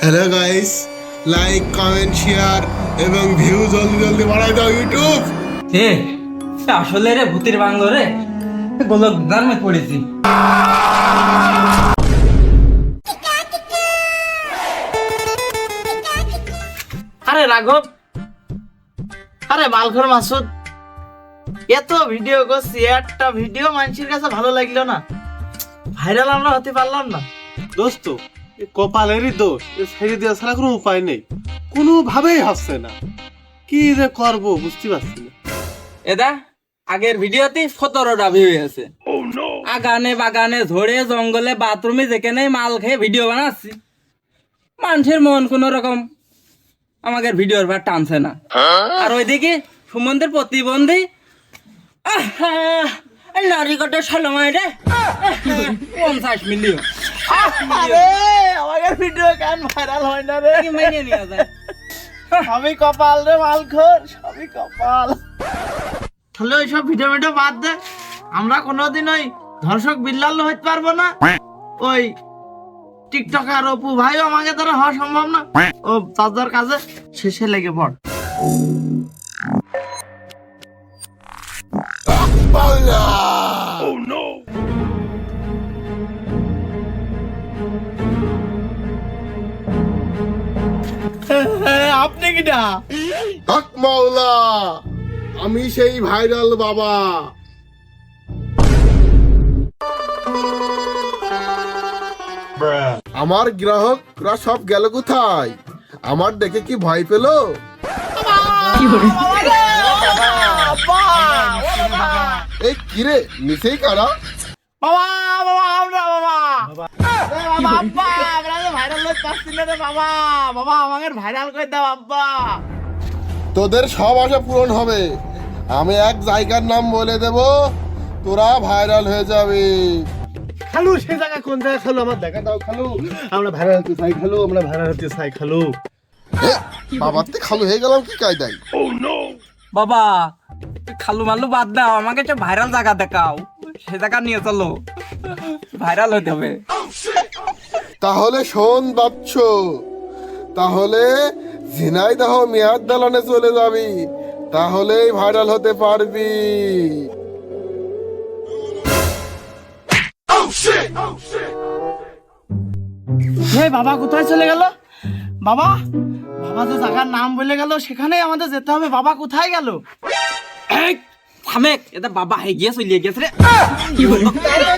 Hello guys like comment share এবং view জলদি জলদি বাড়াই দাও ইউটিউব হে আসলে রে ভূতের বাংলো রে। গোলক দামে পড়েছি। আরে রাঘব। আরে মালখর মাসুদ। এত ভিডিও করছি একটা ভিডিও মানুষের কাছে ভালো লাগল না। ভাইরাল আমরা হতে পারলাম না। দোস্ত কপালেরই দোষ এ ছেড়ে দেওয়া ছাড়া কোনো উপায় নেই। কোনোভাবেই হচ্ছে না। কি যে করব বুঝতে পারছি না। এদা আগের ভিডিওতে সতেরোটা ভিউ হয়েছে। আগানে বাগানে ঝড়ে জঙ্গলে বাথরুমে যেখানে মাল খেয়ে ভিডিও বানাচ্ছি মানুষের মন কোন রকম আমাকে ভিডিওর ভার টানছে না। আর ওইদিকে সুমন্তের প্রতিবন্ধী আহা, এই নারীকটের সালমাই রে? পঞ্চাশ মিলিয়ন আরে আমাদের ভিডিও কেন ভাইরাল হয় না রে? কি নিয়ে যায়। সবই কপাল রে মালখর সবই কপাল। তাহলে ওইসব ভিডিও ভিডিও বাদ দে। আমরা কোনোদিন ওই ধর্ষক বিল্লাল হইতে পারব না। ওই টিকটকার অপু ভাই আমাকে দ্বারা হওয়া সম্ভব না। ও চাচার কাজে শেষে লেগে পড়। আপনি কিটা হক মাওলা আমি সেই ভাইরাল বাবা। আমার গ্রাহকরা সব গেল কোথায়? আমার দেখে কি ভয় পেল? এই কিরে নিচেই কারা? বাবা বাবা আমরা বাবা। বাবা যে ভাইরাল হতে পারছি না রে বাবা। বাবা আমাকে ভাইরাল করে দাও আব্বা। তোদের সব আশা পূরণ হবে। আমি এক জায়গার নাম বলে দেব তোরা ভাইরাল হয়ে যাবে। খালু সে জায়গা কোন জায়গা খালু? আমার দেখা দাও খালু। আমরা ভাড়া হতে চাই খালু। আমরা ভাড়া হতে চাই খালু। বাবার তে খালু হয়ে গেলাম কি কায়দায়? বাবা খালু মালু বাদ দাও আমাকে একটা ভাইরাল জায়গা দেখাও। সে জায়গা নিয়ে চলো। ভাইরাল হতে হবে। তাহলে শোন বাচ্চ তাহলে ঝিনাইদহ মেয়াদ দালানে চলে যাবি তাহলেই ভাইরাল হতে পারবি। হে বাবা কোথায় চলে গেল? বাবা বাবা যে জায়গার নাম বলে গেল সেখানেই আমাদের যেতে হবে। বাবা কোথায় গেল? থামেক এটা বাবা হয়ে গিয়ে চলিয়ে গেছে রে। তোরা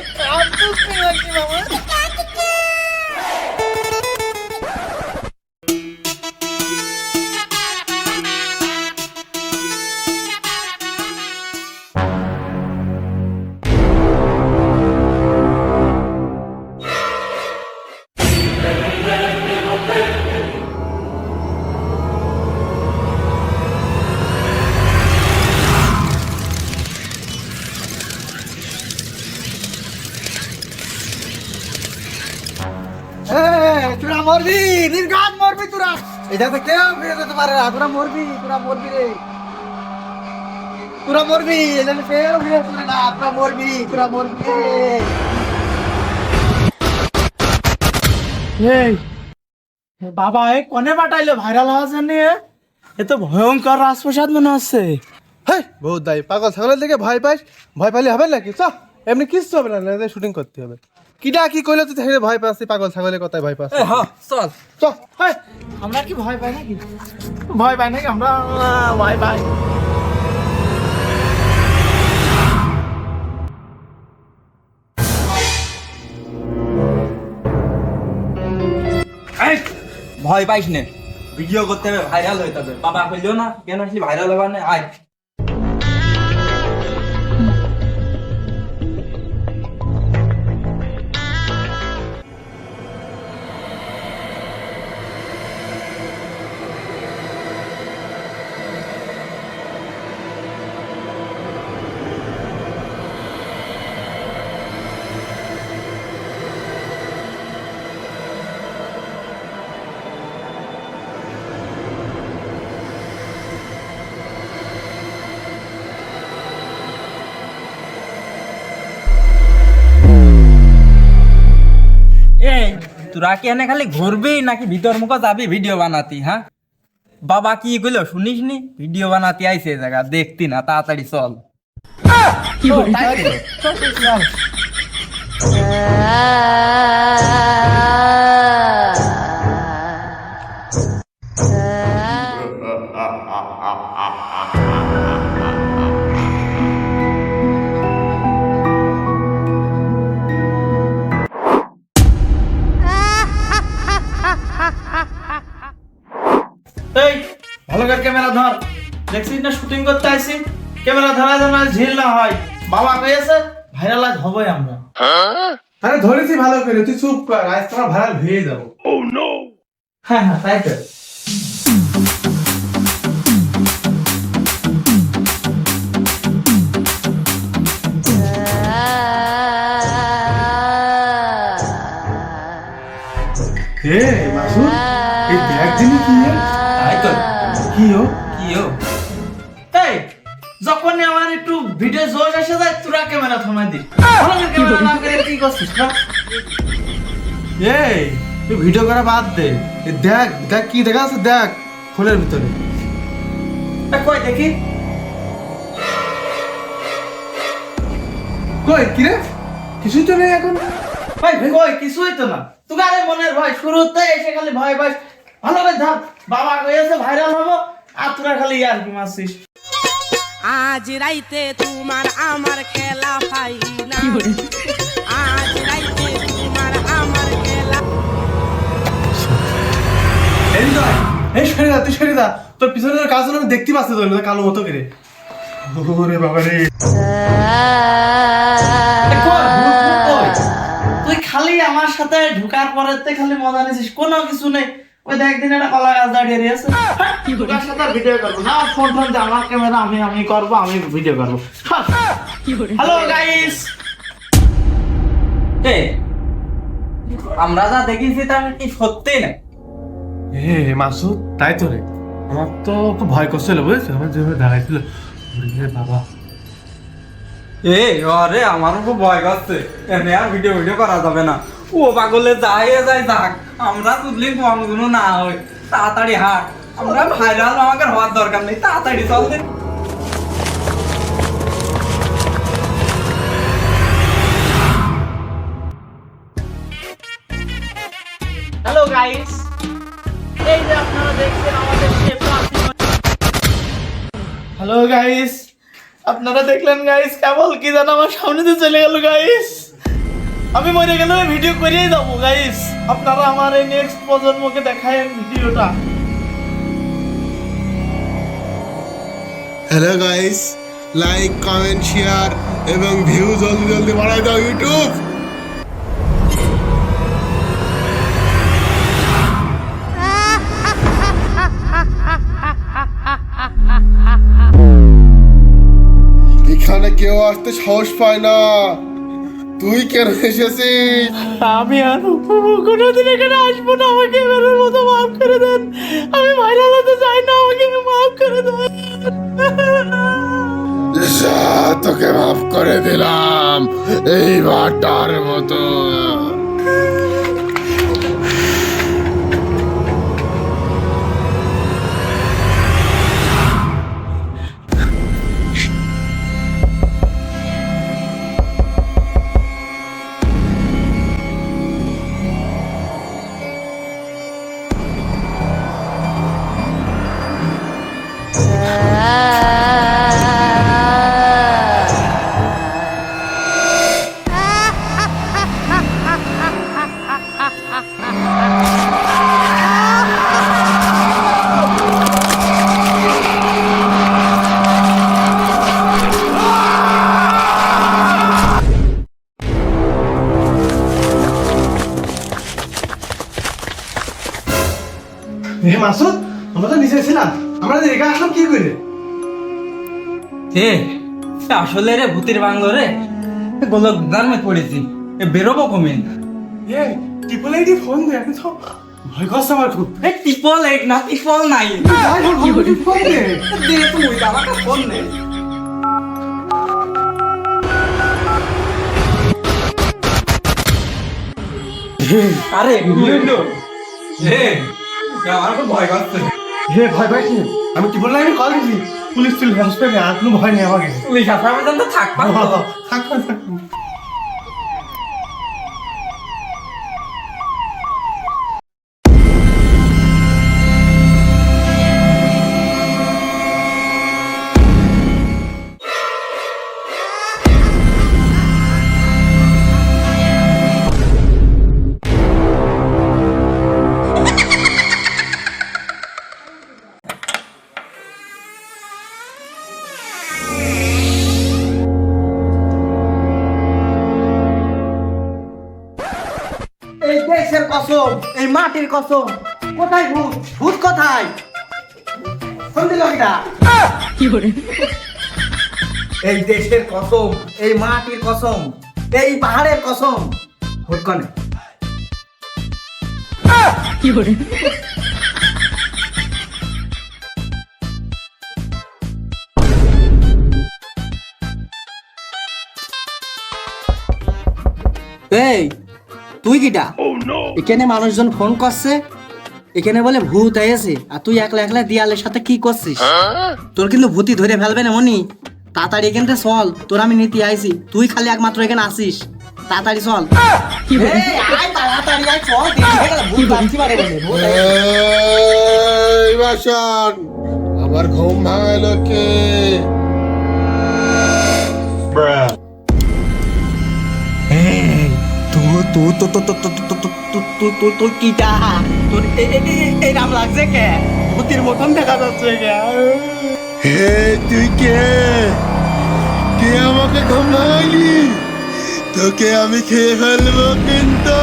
তোরা এটা তো কেউ ফিরে যেতে পারে না। তোরা মরবি তোরা মরবি রে। তোরা মরবি তো কেউ ফিরে যেতে না। তোরা মরবি তোরা মরবি এই বাবা এ কনে পাঠাইলো ভাইরাল হওয়ার জন্য? এ? এ তো ভয়ঙ্কর রাজপ্রসাদ মনে হচ্ছে। হেই বহুত দায়ী। পাগল ছাগলের দিকে ভয় পাইস? ভয় পাইলে হবে নাকি? চ এমনি কিচ্ছু হবে না শুটিং করতে হবে। কিটা কি কইলে তুই হেরে ভয় পাচ্ছি পাগল ছাগলের কথায় ভয় পাচ্ছি এ, হ, চল। আমরা কি ভয় পাই নাকি? ভয় পাই নাকি? আমরা ভয় পাই। ভয় পাইস নে। ভিডিও করতে হবে ভাইরাল হইতে হবে। বাবা কইলো না কেন আসলি ভাইরাল হবার না? আয়। তোরা কি এনে খালি ঘুরবি নাকি ভিতর মুখ যাবি? ভিডিও বানাতি হ্যাঁ বাবা কি কইলো শুনিস নি? ভিডিও বানাতি আইছে জায়গা দেখতি না তাড়াতাড়ি চল। কি চল, শুটিং করতে আইছি ক্যামেরা ধরা যেন ঝিল না হয়। বাবা কয়েছে ভাইরাল আজ হবই আমরা। আরে ধরেছি ভালো করে তুই চুপ কর আজ তোমার ভাড়া ভেয়ে যাব। হ্যাঁ হ্যাঁ তাই তো। হে মাসুদ এই ব্যাগ জিনিস কি হে? তাই তো। কি ও? কি ও? এই যখনই আমার একটু ভিডিও জোশ এসে যায় তোরা ক্যামেরা থামাই দিস। ক্যামেরা না করে কি করছিস না এই তুই ভিডিও করা বাদ দে। দেখ দেখ কি দেখা আছে দেখ ফোনের ভিতরে। কই দেখি। কই কি রে কিছুই তো নেই এখন। ভাই কই কিছুই তো না। তুই আরে মনের ভয় শুরুতে এসে খালি ভয় ভয় ভালো করে ধর বাবা কয়েছে ভাইরাল হব। আর তোরা খালি ইয়ার কি মারছিস। আজ রাইতে তোমার আমার খেলা পাই না। আজ রাইতে তোমার আমার খেলা এই সরে তুই যা তোর পিছনে কাজ আমি দেখতে পাচ্ছি তোর কালো মতো করে। ওরে বাবা রে? তুই খালি আমার সাথে ঢুকার পরেতে খালি মজা নিছিস কোনো কিছু নেই। ওই দেখ দিন একটা কলা গাছ দাঁড়িয়ে রয়েছে। তোর সাথে ভিডিও করব না। ফোন ফোন দে আমার ক্যামেরা আমি আমি করব আমি ভিডিও করব। হ্যালো গাইস এ আমরা যা দেখেছি তা কি সত্যি না? মাসুদ তাই তো রে। আমার তো খুব ভয় করছিল বুঝেছিস আমার যেভাবে দাঁড়াইছিল। ওরে বাবা। এ আরে আমারও খুব ভয় করছে। এনে আর ভিডিও ভিডিও করা যাবে না। ও পাগলে যাই যাই যাক। আমরা তুদলি কম কোনো না হয়। তাড়াতাড়ি হাট। আমরা ভাইরাল আমাকে হওয়ার দরকার নেই। তাড়াতাড়ি চল দে। হ্যালো গাইস এই যে আপনারা দেখছেন আমাদের শেফ হ্যালো গাইস আপনারা দেখলেন গাইস কেবল কি জানো আমার সামনে দিয়ে চলে গেল গাইস আমি মরে গেলে ভিডিও করিয়ে যাব গাইস আপনারা আমার এই নেক্সট প্রজন্মকে দেখায় ভিডিওটা। Hello guys like comment share এবং ভিউ জলদি জলদি বাড়াই দাও ইউটিউব এখানে কেউ আসতে সাহস পায় না। তুই কেন এসেছিস? আমি আর কোনোদিন এখানে আসব না আমাকে এবারের মতো মাফ করে দেন। আমি ভাইরাল হতে চাই না আমাকে মাফ করে দেন তোকে মাফ করে দিলাম এইবারটার মতো। মাসুদ আমরা তো নিচে ছিলাম। আমরা এখানে আসলাম কি করে আসলে রে ভূতের বাংলো রে। গোলক দার্মে পড়েছি বেরোবো কমিন এ ট্রিপল আইডি ফোন দে আমি তো ভয় করছে আমার খুব। এ টিপল না টিপল নাই ফোন দে দে তুই আমাকে ফোন দে আরে আমার খুব ভয় করছে হে ভয় পাইছি না। আমি কি বললাম আমি কল দিছি পুলিশ চলে হসপিটালে আর কোনো ভয় নেই আমাকে পুলিশ থাকবা তো। থাক থাক, থাক। মাটির কসম। কোথায় ভূত? ভূত কোথায়? শুনতে লোকটা এই দেশের কসম, এই মাটির কসম, এই পাহাড়ের কসম। ভূত কনে? এই তুই কিটা? এখানে মানুষজন ফোন করছে এখানে বলে ভূত এসে আর তুই একলা একলা দিয়ালের সাথে কি করছিস? তোর কিন্তু ভূতি ধরে ফেলবে না মনি। তাড়াতাড়ি এখান থেকে চল তোর আমি নীতি আইছি তুই খালি একমাত্র এখানে আসিস। তাড়াতাড়ি চল। এই, আয় তাড়াতাড়ি আয়, তুই তো তো তো তো তো তো তো তো তো তো কিটা তোর এই নাম লাগছে কে ভূতির মতন দেখা যাচ্ছে কে হে তুই কে কে আমাকে ঘুম তোকে আমি খেয়ে ফেলব কিন্তু